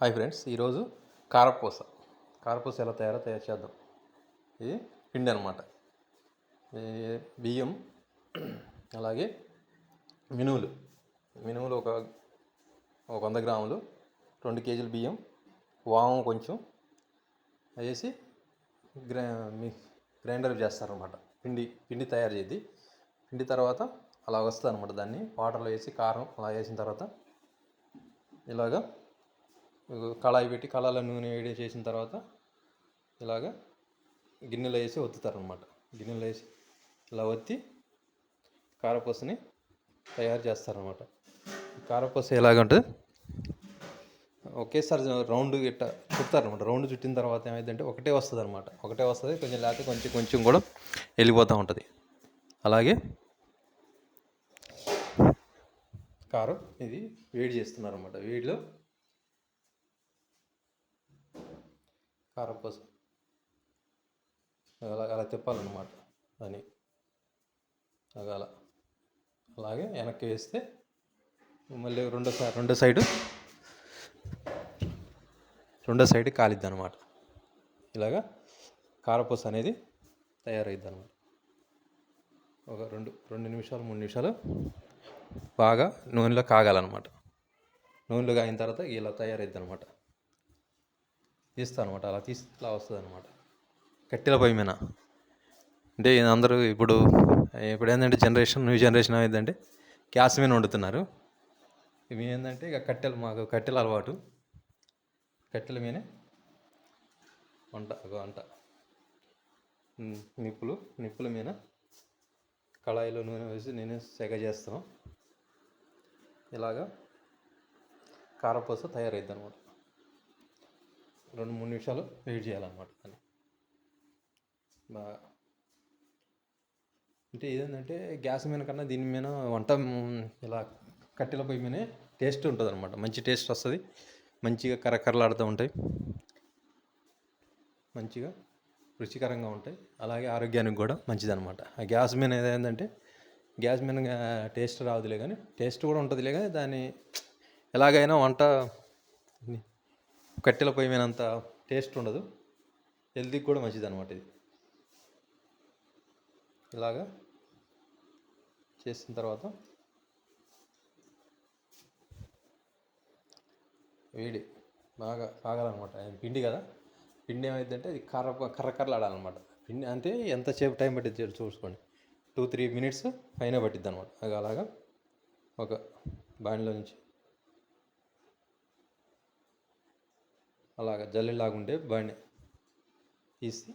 Hi friends ఈరోజు కారపూస. కారపూస ఎలా తయారో తయారు చేద్దాం. ఇది పిండి అనమాట బియ్యం అలాగే మినువులు మినువులు ఒక ఒక వంద గ్రాములు రెండు కేజీలు బియ్యం వాము కొంచెం వేసి గ్రై గ్రైండర్ చేస్తారనమాట పిండి పిండి తయారు చేద్ది. పిండి తర్వాత అలా వస్తుంది అనమాట దాన్ని. వాటర్లో వేసి కారం అలా వేసిన తర్వాత ఇలాగా కళాయి పెట్టి కళాయిలో నూనె వేడి చేసిన తర్వాత ఇలాగా గిన్నెలో వేసి ఒత్తుతారనమాట గిన్నెలో వేసి ఇలా ఒత్తి కారపూసని తయారు చేస్తారనమాట కారపూస ఎలాగంటే ఒకేసారి రౌండ్ ఇట్ట చుడతారనమాట రౌండ్ చుట్టిన తర్వాత ఏమైందంటే ఒకటే వస్తుంది అనమాట ఒకటే వస్తుంది కొంచెం లేకపోతే కొంచెం కొంచెం కూడా వెళ్ళిపోతూ ఉంటుంది. అలాగే కారం ఇది వేడి చేస్తున్నారు అనమాట వేడిలో కారపూస అలా అలా తిప్పాలన్నమాట దాన్ని. అలా అలాగే వెనక్కి వేస్తే మళ్ళీ రెండో సై రెండో సైడు రెండో సైడ్ కాలిద్ది అనమాట ఇలాగా కారపూస అనేది తయారైద్ది అనమాట ఒక రెండు రెండు నిమిషాలు మూడు నిమిషాలు బాగా నూనెలో కాగాలన్నమాట. నూనెలో కాగిన తర్వాత ఇలా తయారైద్ది అనమాట తీస్తాను అనమాట అలా తీసి ఇట్లా వస్తుంది అనమాట కట్టెల పొయ్యి మీద. అంటే అందరూ ఇప్పుడు ఇప్పుడు ఏంటంటే జనరేషన్ న్యూ జనరేషన్ ఏంటంటే గ్యాస్ మీద వండుతున్నారు. ఇవి ఏంటంటే ఇక కట్టెలు మాకు కట్టెల అలవాటు. కట్టెల మీద వంట వంట. నిప్పులు నిప్పుల మీద కళాయిలో నూనె వేసి నేను సెగ చేస్తాను. ఇలాగా కారపూస తయారైద్ది అనమాట రెండు మూడు నిమిషాలు వెయిట్ చేయాలన్నమాట దాన్ని. బాగా అంటే ఏదంటే గ్యాస్ మీద కన్నా దీని మీద వంట ఇలా కట్టెల పొయ్యి మీద టేస్ట్ ఉంటుంది అనమాట మంచి టేస్ట్ వస్తుంది. మంచిగా కరకరలాడుతూ ఉంటాయి. మంచిగా రుచికరంగా ఉంటాయి. అలాగే ఆరోగ్యానికి కూడా మంచిదనమాట ఆ గ్యాస్ మీద ఏంటంటే గ్యాస్ మీద టేస్ట్ రాదులే కానీ టేస్ట్ కూడా ఉంటుందిలే కానీ దాన్ని ఎలాగైనా వంట కట్టెల పొయ్యి మీద అంత టేస్ట్ ఉండదు. హెల్తీకి కూడా మంచిది అనమాట ఇది. ఇలాగా చేసిన తర్వాత వేడి బాగా కాగాలన్నమాట పిండి కదా. పిండి ఏమైందంటే అది కర్ర కర్ర కర్రలాడాలన్నమాట. పిండి అంటే ఎంతసేపు టైం పట్టింది చూసుకోండి. టూ త్రీ మినిట్స్ పైన పట్టిద్ది అనమాట అలాగా ఒక బాణిలో నుంచి అలాగా జల్లిలాగా ఉండే బండి తీసి